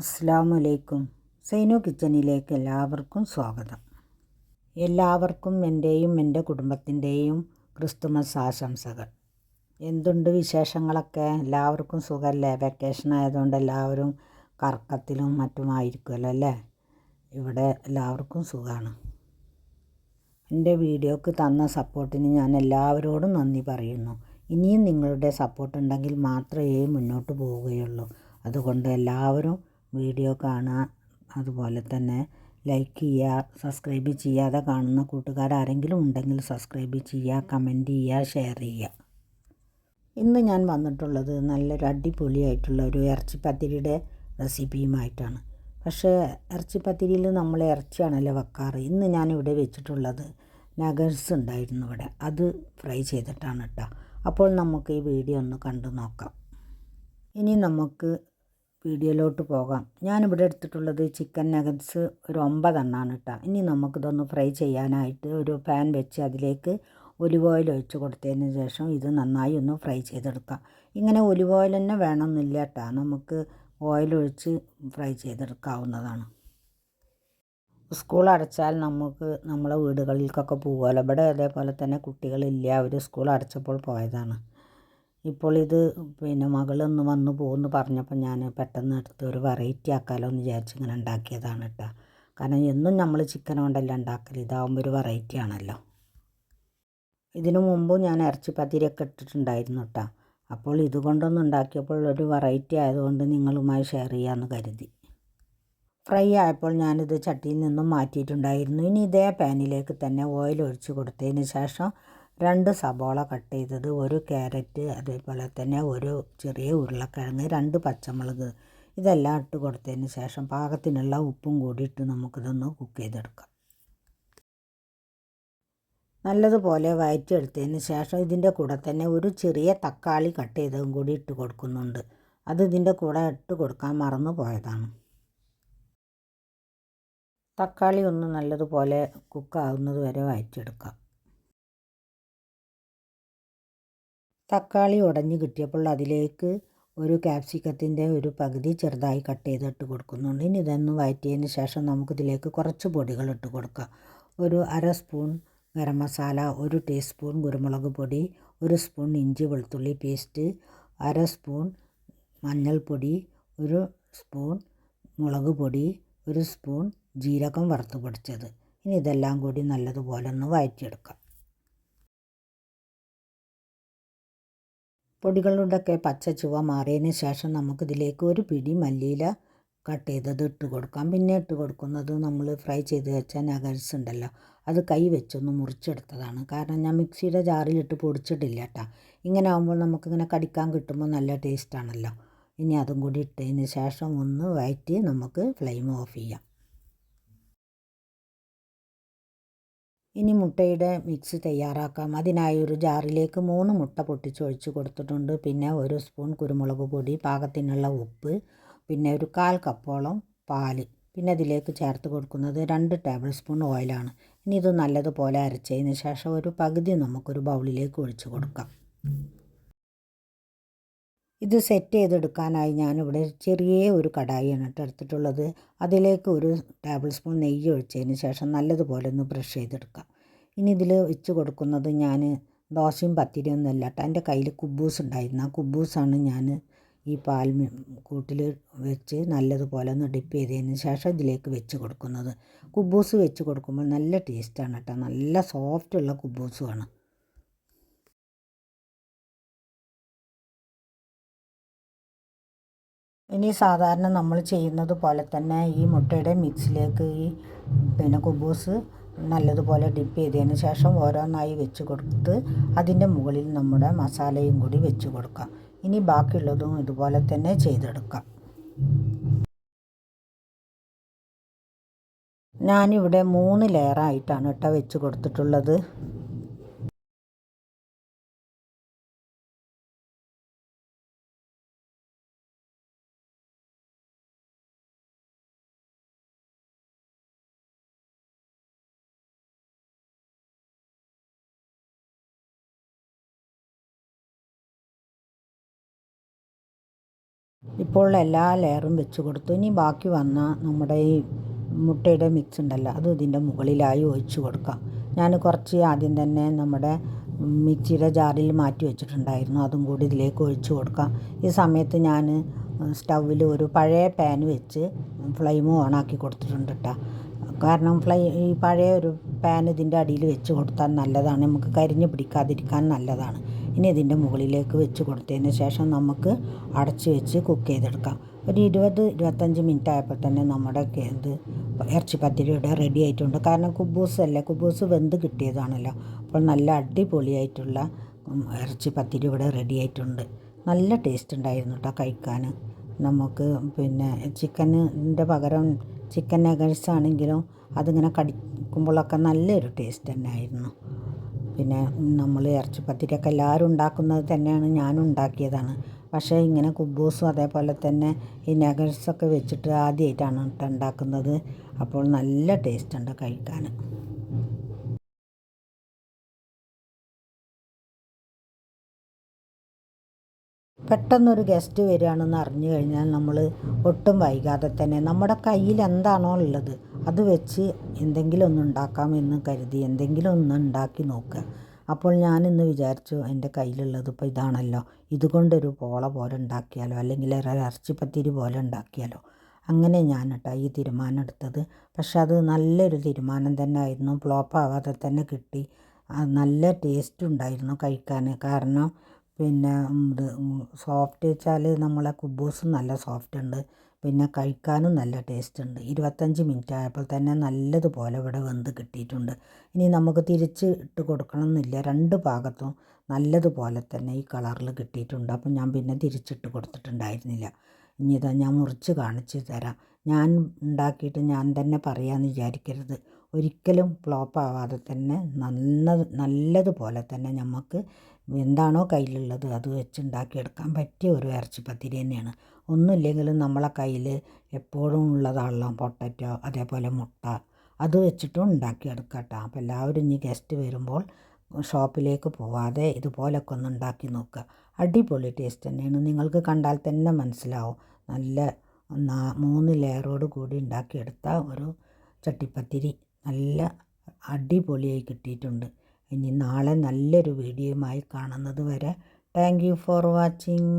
അസ്സാം വലൈക്കും സൈനു കിച്ചണിലേക്ക് എല്ലാവർക്കും സ്വാഗതം. എല്ലാവർക്കും എന്റെയും എന്റെ കുടുംബത്തിന്റെയും ക്രിസ്തുമസ് ആശംസകൾ. എന്തുണ്ട് വിശേഷങ്ങളൊക്കെ? എല്ലാവർക്കും സുഖമല്ലേ വെക്കേഷൻ ആയതുകൊണ്ട് എല്ലാവരും കറക്കത്തിലും മറ്റുമായിരിക്കുമല്ലോ അല്ലേ? ഇവിടെ എല്ലാവർക്കും സുഖമാണ് എന്റെ വീഡിയോക്ക് തന്ന സപ്പോർട്ടിന് ഞാൻ എല്ലാവരോടും നന്ദി പറയുന്നു. ഇനിയും നിങ്ങളുടെ സപ്പോർട്ട് ഉണ്ടെങ്കിൽ മാത്രമേ മുന്നോട്ട് പോവുകയുള്ളൂ. അതുകൊണ്ട് എല്ലാവരും വീഡിയോ കാണുക അതുപോലെ തന്നെ ലൈക്ക് ചെയ്യുക സബ്സ്ക്രൈബ് ചെയ്യാതെ കാണുന്ന കൂട്ടുകാരാരെങ്കിലും ഉണ്ടെങ്കിൽ സബ്സ്ക്രൈബ് ചെയ്യുക കമന്റ് ചെയ്യുക ഷെയർ ചെയ്യുക ഇന്ന് ഞാൻ വന്നിട്ടുള്ളത് നല്ലൊരു അടിപൊളിയായിട്ടുള്ള ഒരു ഇറച്ചിപ്പത്തിരിയുടെ റെസിപ്പിയുമായിട്ടാണ്. പക്ഷേ ഇറച്ചിപ്പത്തിരിയിൽ നമ്മൾ ഇറച്ചിയാണല്ലോ വെക്കാറ്. ഇന്ന് ഞാനിവിടെ വെച്ചിട്ടുള്ളത് നഗേഴ്സ് ഉണ്ടായിരുന്നു ഇവിടെ. അത് ഫ്രൈ ചെയ്തിട്ടാണ് കേട്ടോ. അപ്പോൾ നമുക്ക് ഈ വീഡിയോ ഒന്ന് കണ്ടു നോക്കാം. ഇനി നമുക്ക് വീഡിയോയിലോട്ട് പോകാം. ഞാനിവിടെ എടുത്തിട്ടുള്ളത് ചിക്കൻ നഗറ്റ്സ് ഒരു ഒമ്പതെണ്ണമാണ് കേട്ടോ ഇനി നമുക്കിതൊന്ന് ഫ്രൈ ചെയ്യാനായിട്ട് ഒരു പാൻ വെച്ച് അതിലേക്ക് ഒലിവ് ഓയിൽ ഒഴിച്ച് കൊടുത്തതിന് ശേഷം ഇത് നന്നായി ഒന്ന് ഫ്രൈ ചെയ്തെടുക്കാം. ഇങ്ങനെ ഒലിവ് ഓയിൽ തന്നെ വേണമെന്നില്ല കേട്ടോ നമുക്ക് ഓയിൽ ഒഴിച്ച് ഫ്രൈ ചെയ്തെടുക്കാവുന്നതാണ്. സ്കൂൾ അടച്ചാൽ നമുക്ക് നമ്മളെ വീടുകളിലേക്കൊക്കെ പോകുമല്ലോ ഇവിടെ അതേപോലെ തന്നെ കുട്ടികളില്ല. അവർ സ്കൂൾ അടച്ചപ്പോൾ പോയതാണ്. ഇപ്പോൾ ഇത് പിന്നെ മകളൊന്ന് വന്നു പോകുമെന്ന് പറഞ്ഞപ്പോൾ ഞാൻ പെട്ടെന്ന് എടുത്ത് ഒരു വെറൈറ്റി ആക്കാമല്ലോ എന്ന് വിചാരിച്ച് ഇങ്ങനെ ഉണ്ടാക്കിയതാണ് കേട്ടോ. കാരണം എന്നും നമ്മൾ ചിക്കൻ കൊണ്ടല്ല ഉണ്ടാക്കൽ ഇതാകുമ്പോൾ ഒരു വെറൈറ്റി ആണല്ലോ. ഇതിനു മുമ്പ് ഞാൻ ഇറച്ചി പത്തിരിയൊക്കെ ഇട്ടിട്ടുണ്ടായിരുന്നു കേട്ടോ. അപ്പോൾ ഇതുകൊണ്ടൊന്നും ഉണ്ടാക്കിയപ്പോൾ ഒരു വെറൈറ്റി ആയതുകൊണ്ട് നിങ്ങളുമായി ഷെയർ ചെയ്യാമെന്ന് കരുതി. ഫ്രൈ ആയപ്പോൾ ഞാനിത് ചട്ടിയിൽ നിന്നും മാറ്റിയിട്ടുണ്ടായിരുന്നു. ഇനി ഇതേ പാനിലേക്ക് തന്നെ ഓയിൽ ഒഴിച്ച് കൊടുത്തതിന് ശേഷം രണ്ട് സബോള കട്ട് ചെയ്തത് ഒരു ക്യാരറ്റ് അതേപോലെ തന്നെ ഒരു ചെറിയ ഉരുളക്കിഴങ്ങ് രണ്ട് പച്ചമുളക് ഇതെല്ലാം ഇട്ട് കൊടുത്തതിന് ശേഷം പാകത്തിനുള്ള ഉപ്പും കൂടി ഇട്ട് നമുക്കിതൊന്ന് കുക്ക് ചെയ്തെടുക്കാം. നല്ലതുപോലെ വയറ്റിയെടുത്തതിന് ശേഷം ഇതിന്റെ കൂടെ തന്നെ ഒരു ചെറിയ തക്കാളി കട്ട് ചെയ്തതും കൂടി ഇട്ട് കൊടുക്കുന്നുണ്ട്. അത് ഇതിന്റെ കൂടെ ഇട്ട് കൊടുക്കാൻ മറന്നു പോയതാണ്. തക്കാളി ഒന്ന് നല്ലതുപോലെ കുക്കാവുന്നത് വരെ വഴറ്റിയെടുക്കാം തക്കാളി ഉടഞ്ഞ് കിട്ടിയപ്പോൾ അതിലേക്ക് ഒരു ക്യാപ്സിക്കത്തിന്റെ ഒരു പകുതി ചെറുതായി കട്ട് ചെയ്തിട്ട് കൊടുക്കുന്നുണ്ട്. ഇനി ഇതൊന്ന് വഴറ്റിയതിന് ശേഷം നമുക്കിതിലേക്ക് കുറച്ച് പൊടികൾ ഇട്ട് കൊടുക്കാം. ഒരു അര സ്പൂൺ ഗരം മസാല ഒരു ടീസ്പൂൺ കുരുമുളക് പൊടി ഒരു സ്പൂൺ ഇഞ്ചി വെളുത്തുള്ളി പേസ്റ്റ് അര സ്പൂൺ മഞ്ഞൾപ്പൊടി ഒരു സ്പൂൺ മുളക് പൊടി ഒരു സ്പൂൺ ജീരകം വറുത്ത് പൊടിച്ചത്. ഇനി ഇതെല്ലാം കൂടി നല്ലതുപോലെ ഒന്ന് വഴറ്റിയെടുക്കാം പൊടികളുടെയൊക്കെ പച്ച ചുവ മാറിയതിന് ശേഷം നമുക്കിതിലേക്ക് ഒരു പിടി മല്ലിയില കട്ട് ചെയ്തത് ഇട്ട് കൊടുക്കാം. പിന്നെ ഇട്ട് കൊടുക്കുന്നത് നമ്മൾ ഫ്രൈ ചെയ്ത് വെച്ച നഗൽസ് ഉണ്ടല്ലോ അത് കൈ വെച്ചൊന്ന് മുറിച്ചെടുത്തതാണ്. കാരണം ഞാൻ മിക്സിയുടെ ജാറിലിട്ട് പൊടിച്ചിട്ടില്ല കേട്ടോ. ഇങ്ങനെ ആകുമ്പോൾ നമുക്കിങ്ങനെ കടിക്കാൻ കിട്ടുമ്പോൾ നല്ല ടേസ്റ്റാണല്ലോ. ഇനി അതും കൂടി ഇട്ടതിന് ശേഷം ഒന്ന് വയറ്റി നമുക്ക് ഫ്ലെയിം ഓഫ് ചെയ്യാം. ഇനി മുട്ടയുടെ മിക്സ് തയ്യാറാക്കാം. അതിനായി ഒരു ജാറിലേക്ക് മൂന്ന് മുട്ട പൊട്ടിച്ചൊഴിച്ച് കൊടുത്തിട്ടുണ്ട്. പിന്നെ ഒരു സ്പൂൺ കുരുമുളക് പൊടി പാകത്തിനുള്ള ഉപ്പ് പിന്നെ ഒരു കാൽ കപ്പോളം പാൽ പിന്നെ അതിലേക്ക് ചേർത്ത് കൊടുക്കുന്നത് രണ്ട് ടേബിൾ സ്പൂൺ ഓയിലാണ് ഇനി ഇത് നല്ലതുപോലെ അരച്ചതിന് ശേഷം ഒരു പകുതി നമുക്കൊരു ബൗളിലേക്ക് ഒഴിച്ച് കൊടുക്കാം. ഇത് സെറ്റ് ചെയ്തെടുക്കാനായി ഞാനിവിടെ ചെറിയ ഒരു കടായിയാണ് കേട്ടോ എടുത്തിട്ടുള്ളത്. അതിലേക്ക് ഒരു ടേബിൾ സ്പൂൺ നെയ്യ് ഒഴിച്ചതിന് ശേഷം നല്ലതുപോലെ ഒന്ന് ബ്രഷ് ചെയ്തെടുക്കാം. ഇനി ഇതിൽ വെച്ച് കൊടുക്കുന്നത് ഞാൻ ദോശയും പത്തിരിയൊന്നും ഒന്നും കേട്ടോ. എന്റെ കയ്യിൽ കുബൂസ് ഉണ്ടായിരുന്നു. ആ കുബൂസാണ് ഞാൻ ഈ പാൽ കൂട്ടിൽ വെച്ച് നല്ലതുപോലെ ഒന്ന് ഡിപ്പ് ചെയ്തതിന് ശേഷം ഇതിലേക്ക് വെച്ച് കൊടുക്കുന്നത്. കുബൂസ് വെച്ച് കൊടുക്കുമ്പോൾ നല്ല ടേസ്റ്റാണ് കേട്ടോ. നല്ല സോഫ്റ്റുള്ള കുബൂസുമാണ്. ഇനി സാധാരണ നമ്മൾ ചെയ്യുന്നത് പോലെ തന്നെ ഈ മുട്ടയുടെ മിക്സിലേക്ക് ഈ പിന്നെ കുബൂസ് നല്ലതുപോലെ ഡിപ്പ് ചെയ്തതിന് ശേഷം ഓരോന്നായി വെച്ച് കൊടുത്ത് അതിന്റെ മുകളിൽ നമ്മുടെ മസാലയും കൂടി വെച്ച് കൊടുക്കാം. ഇനി ബാക്കിയുള്ളതും ഇതുപോലെ തന്നെ ചെയ്തെടുക്കാം. ഞാനിവിടെ മൂന്ന് ലെയറായിട്ടാണ് ഇട്ട വെച്ച് കൊടുത്തിട്ടുള്ളത്. ഇപ്പോൾ എല്ലാ ലെയറും വെച്ച് കൊടുത്തു. ഇനി ബാക്കി വന്ന നമ്മുടെ ഈ മുട്ടയുടെ മിക്സ് ഉണ്ടല്ലോ അത് ഇതിന്റെ മുകളിലായി ഒഴിച്ച് കൊടുക്കാം. ഞാൻ കുറച്ച് ആദ്യം തന്നെ നമ്മുടെ മിക്സിയുടെ ജാറിൽ മാറ്റി വെച്ചിട്ടുണ്ടായിരുന്നു അതും കൂടി ഇതിലേക്ക് ഒഴിച്ച് കൊടുക്കാം. ഈ സമയത്ത് ഞാൻ സ്റ്റൗവിൽ ഒരു പഴയ പാൻ വെച്ച് ഫ്ലെയിം ഓണാക്കി കൊടുത്തിട്ടുണ്ട് കേട്ടോ കാരണം ഫ്ലൈ ഈ പഴയ ഒരു പാൻ ഇതിന്റെ അടിയിൽ വെച്ച് കൊടുത്താൽ നല്ലതാണ്. നമുക്ക് കരിഞ്ഞ് പിടിക്കാതിരിക്കാൻ നല്ലതാണ്. ഇനി ഇതിന്റെ മുകളിലേക്ക് വെച്ച് കൊടുത്തതിന് ശേഷം നമുക്ക് അടച്ച് വെച്ച് കുക്ക് ചെയ്തെടുക്കാം. ഒരു ഇരുപത് ഇരുപത്തഞ്ച് മിനിറ്റ് ആയപ്പോൾ തന്നെ നമ്മുടെ ഇത് ഇറച്ചി റെഡി ആയിട്ടുണ്ട്. കാരണം കുബൂസ് അല്ലേ? കുബൂസ് വെന്ത് കിട്ടിയതാണല്ലോ. അപ്പോൾ നല്ല അടിപൊളിയായിട്ടുള്ള ഇറച്ചി പത്തിരി ഇവിടെ റെഡി ആയിട്ടുണ്ട്. നല്ല ടേസ്റ്റ് ഉണ്ടായിരുന്നു കേട്ടോ കഴിക്കാൻ. നമുക്ക് പിന്നെ ചിക്കനിന്റെ പകരം ചിക്കൻ നഗേഴ്സ് ആണെങ്കിലും അതിങ്ങനെ കടിക്കുമ്പോഴൊക്കെ നല്ലൊരു ടേസ്റ്റ് തന്നെ ആയിരുന്നു പിന്നെ നമ്മൾ ഇറച്ചിപ്പത്തിരിയൊക്കെ എല്ലാവരും ഉണ്ടാക്കുന്നത് തന്നെയാണ് ഞാനും ഉണ്ടാക്കിയതാണ്. പക്ഷേ ഇങ്ങനെ കുബൂസും അതേപോലെ തന്നെ ഈ നഗറ്റ്സൊക്കെ വെച്ചിട്ട് ആദ്യമായിട്ടാണ് കേട്ടോ ഉണ്ടാക്കുന്നത്. അപ്പോൾ നല്ല ടേസ്റ്റ് ഉണ്ട് കഴിക്കാൻ. പെട്ടെന്നൊരു ഗസ്റ്റ് വരികയാണെന്ന് അറിഞ്ഞു കഴിഞ്ഞാൽ നമ്മൾ ഒട്ടും വൈകാതെ തന്നെ നമ്മുടെ കയ്യിൽ എന്താണോ ഉള്ളത് അത് വെച്ച് എന്തെങ്കിലും ഒന്ന് ഉണ്ടാക്കാമെന്ന് കരുതി എന്തെങ്കിലും ഒന്ന് ഉണ്ടാക്കി നോക്കുക അപ്പോൾ ഞാനിന്ന് വിചാരിച്ചു എന്റെ കയ്യിലുള്ളത് ഇപ്പോൾ ഇതാണല്ലോ. ഇതുകൊണ്ടൊരു പോള പോലെ ഉണ്ടാക്കിയാലോ? അല്ലെങ്കിൽ ഒരു പോലെ ഉണ്ടാക്കിയാലോ? അങ്ങനെ ഞാൻ കേട്ടോ ഈ തീരുമാനം എടുത്തത്. പക്ഷെ അത് നല്ലൊരു തീരുമാനം തന്നെ ആയിരുന്നു. ഫ്ലോപ്പ് ആവാതെ തന്നെ കിട്ടി. നല്ല ടേസ്റ്റ് ഉണ്ടായിരുന്നു കഴിക്കാൻ. കാരണം പിന്നെ ഇത് സോഫ്റ്റ് വെച്ചാൽ നമ്മളെ കുബൂസും നല്ല സോഫ്റ്റ് ഉണ്ട്. പിന്നെ കഴിക്കാനും നല്ല ടേസ്റ്റ് ഉണ്ട്. ഇരുപത്തഞ്ച് മിനിറ്റ് ആയപ്പോൾ തന്നെ നല്ലതുപോലെ ഇവിടെ വെന്ത് കിട്ടിയിട്ടുണ്ട്. ഇനി നമുക്ക് തിരിച്ച് ഇട്ട് കൊടുക്കണം എന്നില്ല രണ്ട് ഭാഗത്തും നല്ലതുപോലെ തന്നെ ഈ കളറിൽ കിട്ടിയിട്ടുണ്ട്. അപ്പം ഞാൻ പിന്നെ തിരിച്ചിട്ട് കൊടുത്തിട്ടുണ്ടായിരുന്നില്ല. ഇനി ഇതാ ഞാൻ മുറിച്ച് കാണിച്ച് തരാം. ഞാൻ ഉണ്ടാക്കിയിട്ട് ഞാൻ തന്നെ പറയാമെന്ന് വിചാരിക്കരുത്. ഒരിക്കലും ഫ്ലോപ്പ് ആവാതെ തന്നെ നല്ല നല്ലതുപോലെ തന്നെ നമുക്ക് എന്താണോ കയ്യിലുള്ളത് അത് വെച്ച് ഉണ്ടാക്കിയെടുക്കാൻ പറ്റിയ ഒരു ഇറച്ചിപ്പത്തിരി തന്നെയാണ്. ഒന്നുമില്ലെങ്കിലും നമ്മളെ കയ്യിൽ എപ്പോഴും ഉള്ളതാണല്ലോ പൊട്ടറ്റോ അതേപോലെ മുട്ട അത് വെച്ചിട്ടും ഉണ്ടാക്കിയെടുക്കാം കേട്ടോ. അപ്പോൾ എല്ലാവരും ഇനി ഗസ്റ്റ് വരുമ്പോൾ ഷോപ്പിലേക്ക് പോവാതെ ഇതുപോലൊക്കെ ഒന്ന് ഉണ്ടാക്കി നോക്കുക. അടിപൊളി ടേസ്റ്റ് തന്നെയാണ്. നിങ്ങൾക്ക് കണ്ടാൽ തന്നെ മനസ്സിലാവും. നല്ല മൂന്ന് ലെയറോട് കൂടി ഉണ്ടാക്കിയെടുത്ത ഒരു ചട്ടിപ്പത്തിരി. നല്ല അടിപൊളിയായി കിട്ടിയിട്ടുണ്ട്. ഇനി നാളെ നല്ലൊരു വീഡിയോയുമായി കാണുന്നത് വരെ താങ്ക് യു ഫോർ വാച്ചിങ്